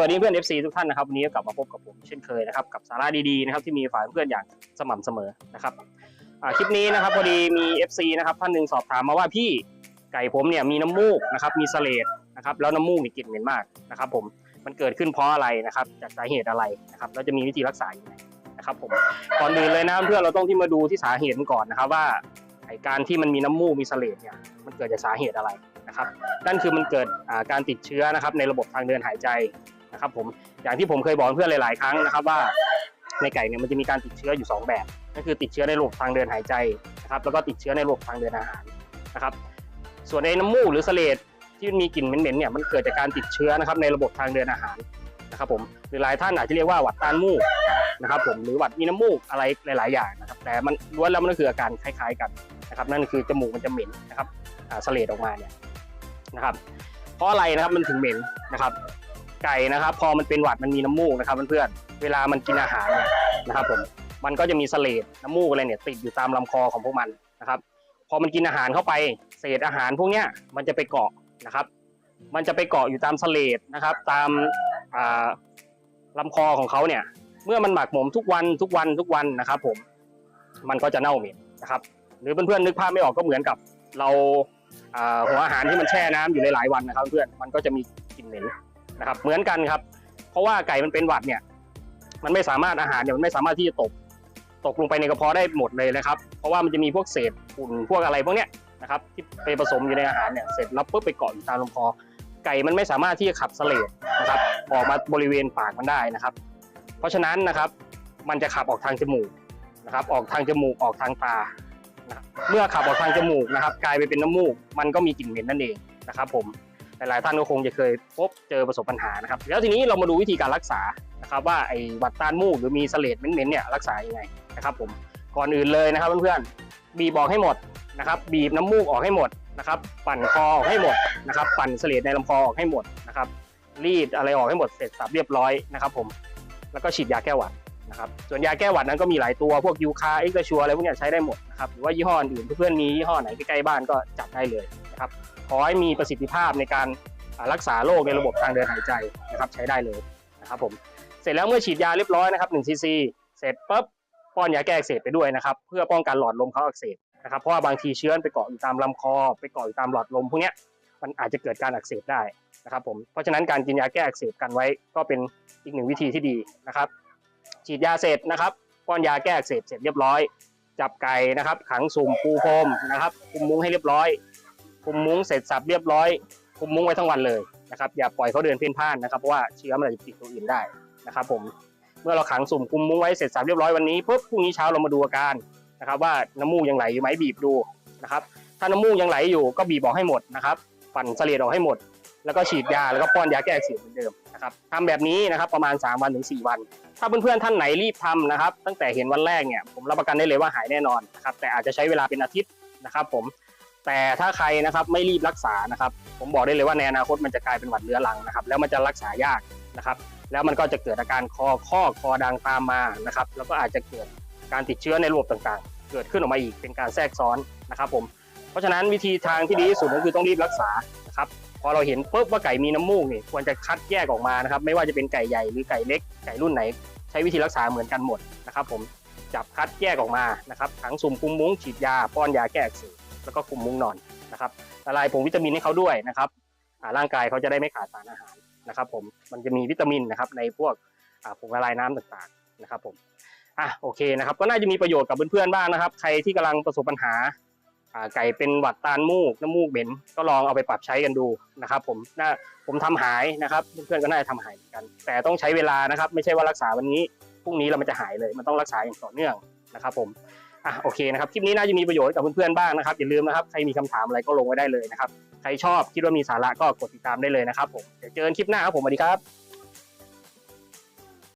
วัสดีเพื่อน FC ทุกท่านนะครับวันนี้ก็กลับมาพบกับผมเช่นเคยนะครับกับสาระดีๆนะครับที่มีฝ่ายเพื่อนอย่างสม่ำเสมอนะครับคลิปนี้นะครับพอดีมี FC นะครับท่านหนึ่งสอบถามมาว่าพี่ไก่ผมเนี่ยมีน้ำมูกนะครับมีเสลดนะครับแล้วน้ำมูกมีกลิ่นเหม็นมากนะครับผมมันเกิดขึ้นเพราะอะไรนะครับจากสาเหตุอะไรนะครับแล้วจะมีวิธีรักษาอย่างไรนะครับผมก่อนอื่นเลยนะเพื่อนเราต้องที่มาดูที่สาเหตุมันก่อนนะครับว่าไอการที่มันมีน้ำมูกมีเสลดเนี่ยมันเกิดจากสาเหตุอะไรนะครับนั่นคือมันเกิดการติดเชื้อนะครับในระบบทางเดินหายใจ นะครับผมอย่างที่ผมเคยบอกเพื่อนหลาย ๆ ครั้งนะครับว่าในไก่เนี่ยมันจะมีการติดเชื้ออยู่ 2 แบบนั่นคือติดเชื้อในระบบทางเดินหายใจนะครับแล้วก็ติดเชื้อในระบบทางเดินอาหารนะครับส่วนในน้ำมูกหรือเสลดที่มีกลิ่นเหม็นๆเนี่ยมันเกิดจากการติดเชื้อนะครับในระบบทางเดินอาหารนะครับผมหรือหลายท่านอาจจะเรียกว่าหวัดต้านมูกนะครับผมหรือหวัดมีน้ำมูกอะไรหลาย ๆ อย่างนะครับแต่มันล้วนแล้วมันก็คืออาการคล้าย ๆ กันนะครับนั่นคือจมูกมันจะเหม็นนะครับอ่าเสลดออกมาเนี่ยนะครับเพราะอะไรนะครับมันถึงเหม็นนะครับ ไก่นะครับ พอมันเป็นหวัดมันมีน้ำมูกนะครับเพื่อนๆเวลามันกินอาหารเนี่ยนะครับผมมันก็จะมีเสลดน้ำมูกอะไรเนี่ยติดอยู่ตามลำคอของพวกมันนะครับ พอมันกินอาหารเข้าไป เศษอาหารพวกเนี้ยมันจะไปเกาะนะครับ มันจะไปเกาะอยู่ตามเสลดนะครับ ตามอ่าลำคอของเขาเนี่ย เมื่อมันหมักหมมทุกวันทุกวันทุกวันนะครับ ผมมันก็จะเน่าเหม็นนะครับ หรือเพื่อนๆนึกภาพไม่ออกก็เหมือนกับเราหัวอาหารที่มันแช่น้ำอยู่หลายๆวันนะครับ เพื่อนมันก็จะมีกลิ่นเหม็น นะครับ เหมือนกันครับ เพราะว่าไก่มันเป็นหวัดเนี่ย มันไม่สามารถอาหารเนี่ยมันไม่สามารถที่จะตก ตกลงไปในกระเพาะได้หมดเลยนะครับ เพราะว่ามันจะมีพวกเศษฝุ่นพวกอะไรพวกเนี้ยนะครับที่ไปผสมอยู่ในอาหารเนี่ยเสร็จแล้วปุ๊บไปเกาะอยู่ตามลำคอไก่มันไม่สามารถที่จะขับเสลดนะครับ ออกมาบริเวณปากมันได้นะครับ เพราะฉะนั้นนะครับ มันจะขับออกทางจมูกนะครับ ออกทางจมูกออกทางตาเมื่อขับออกทางจมูกนะครับ กลายไปเป็นน้ำมูก มันก็มีกลิ่นเหม็นนั่นเองนะครับผม หลายๆท่านก็คงจะเคยพบเจอประสบปัญหานะครับ แล้วทีนี้เรามาดูวิธีการรักษานะครับว่าไอ้วัดต้านมูกหรือมีเสลดเหม็นๆเนี่ยรักษายังไงนะครับผมก่อนอื่นเลยนะครับเพื่อนๆบีบออกให้หมดนะครับ บีบน้ำมูกออกให้หมดนะครับ ปั่นคอออกให้หมดนะครับ ปั่นเสลดในลำคอออกให้หมดนะครับ รีดอะไรออกให้หมดเสร็จสับเรียบร้อยนะครับผมแล้วก็ฉีดยาแก้หวัดนะครับส่วนยาแก้หวัดนั้นก็มีหลายตัวพวกยูคาเอ็กซ์ชัวอะไรพวกนี้ใช้ได้หมดนะครับหรือว่ายี่ห้ออื่นเพื่อนๆมียี่ห้อไหนใกล้ๆบ้านก็จัดได้เลยนะครับ ขอให้มีประสิทธิภาพในการรักษาโรคในระบบทางเดินหายใจนะครับใช้ได้เลยนะครับผมเสร็จแล้วเมื่อฉีดยาเรียบร้อยนะครับ1ซีซีเสร็จปุ๊บป้อนยาแก้อักเสบไปด้วยนะครับเพื่อป้องกันหลอดลมเขาอักเสบนะครับเพราะว่าบางทีเชื้อไปเกาะอยู่ตามลำคอ ไปเกาะอยู่ตามหลอดลมพวกนี้มันอาจจะเกิดการอักเสบได้นะครับผมเพราะฉะนั้นการกินยาแก้อักเสบกันไว้ก็เป็นอีกหนึ่งวิธีที่ดีนะครับ ฉีดยาเสร็จนะครับป้อนยาแก้อักเสบเสร็จเรียบร้อย จับไก่นะครับ ขังสุ่มปูพรมนะครับคุมมุ้งให้เรียบร้อย คุมมุ้งเสร็จสับเรียบร้อย คุมมุ้งไว้ทั้งวันเลยนะครับอย่าปล่อยเขาเดินเพ่นพ่านนะครับเพราะว่าเชื้อมันอาจจะติดตัวอื่นได้นะครับ ผมเมื่อเราขังสุ่มคุมมุ้งไว้เสร็จสับเรียบร้อยวันนี้ปุ๊บพรุ่งนี้เช้าเรามาดูอาการนะครับ ว่าน้ำมูกยังไหลอยู่ไหมบีบดูนะครับถ้าน้ำมูกยังไหลอยู่ก็บีบออกให้หมดนะครับปั่นเสลดออกให้หมด แล้วก็ฉีดยาแล้วก็ป้อนยาแก้อักเสบเหมือนเดิมนะครับทำแบบนี้นะครับประมาณ 3 วันถึง 4 วัน ถ้าเพื่อนๆท่านไหนรีบทำนะครับ ตั้งแต่เห็นวันแรกเนี่ยผมรับประกันได้เลยว่าหายแน่นอนนะครับแต่อาจจะใช้เวลาเป็นอาทิตย์นะครับ ผม แต่ถ้าใครนะครับไม่รีบรักษานะครับ ผมบอกได้เลยว่าในอนาคตมันจะกลายเป็นหวัดเรื้อรังนะครับ แล้วมันจะรักษายากนะครับ แล้วมันก็จะเกิดอาการคอข้อคอดังตามมานะครับ แล้วก็อาจจะเกิดการติดเชื้อในระบบต่างๆ เกิดขึ้นออกมาอีกเป็นการแทรกซ้อนนะครับ ผม เพราะฉะนั้นวิธีทางที่ดีที่สุดก็คือต้องรีบรักษานะครับ พอเราเห็นปุ๊บว่าไก่มีน้ำมูกนี่ควรจะคัดแยกออกมานะครับ ไม่ว่าจะเป็นไก่ใหญ่หรือไก่เล็ก ไก่รุ่นไหน ใช้วิธีรักษาเหมือนกันหมดนะครับ ผมจับคัดแยกออกมานะครับถังสุ่มคุมมุ้งฉีดยาป้อนยาแก้อักเสบ แล้วก็คุมมุ้งนอนนะครับละลายผงวิตามินให้เขาด้วยนะครับร่างกายเขาจะได้ไม่ขาดสารอาหารนะครับ ผมมันจะมีวิตามินนะครับ ในพวกผงละลายน้ำต่างๆนะครับ ผมอะโอเคนะครับ ก็น่าจะมีประโยชน์กับเพื่อนๆบ้างนะครับ ใครที่กำลังประสบปัญหาไก่เป็นหวัดตาลมูกน้ำมูกเหม็นก็ลองเอาไปปรับใช้กันดูนะครับ ผมน่าผมทำหายนะครับ เพื่อนๆก็น่าจะทำหายเหมือนกัน แต่ต้องใช้เวลานะครับ ไม่ใช่ว่ารักษาวันนี้พรุ่งนี้เรามันจะหายเลย มันต้องรักษาอย่างต่อเนื่องนะครับ ผม อะโอเคนะครับคลิปนี้น่าจะมีประโยชน์กับเพื่อนๆบ้างนะครับอย่าลืมนะครับใครมีคำถามอะไรก็ลงไว้ได้เลยนะครับใครชอบคิดว่ามีสาระก็กดติดตามได้เลยนะครับผมเดี๋ยวเจอกันคลิปหน้าครับผมสวัสดีครับ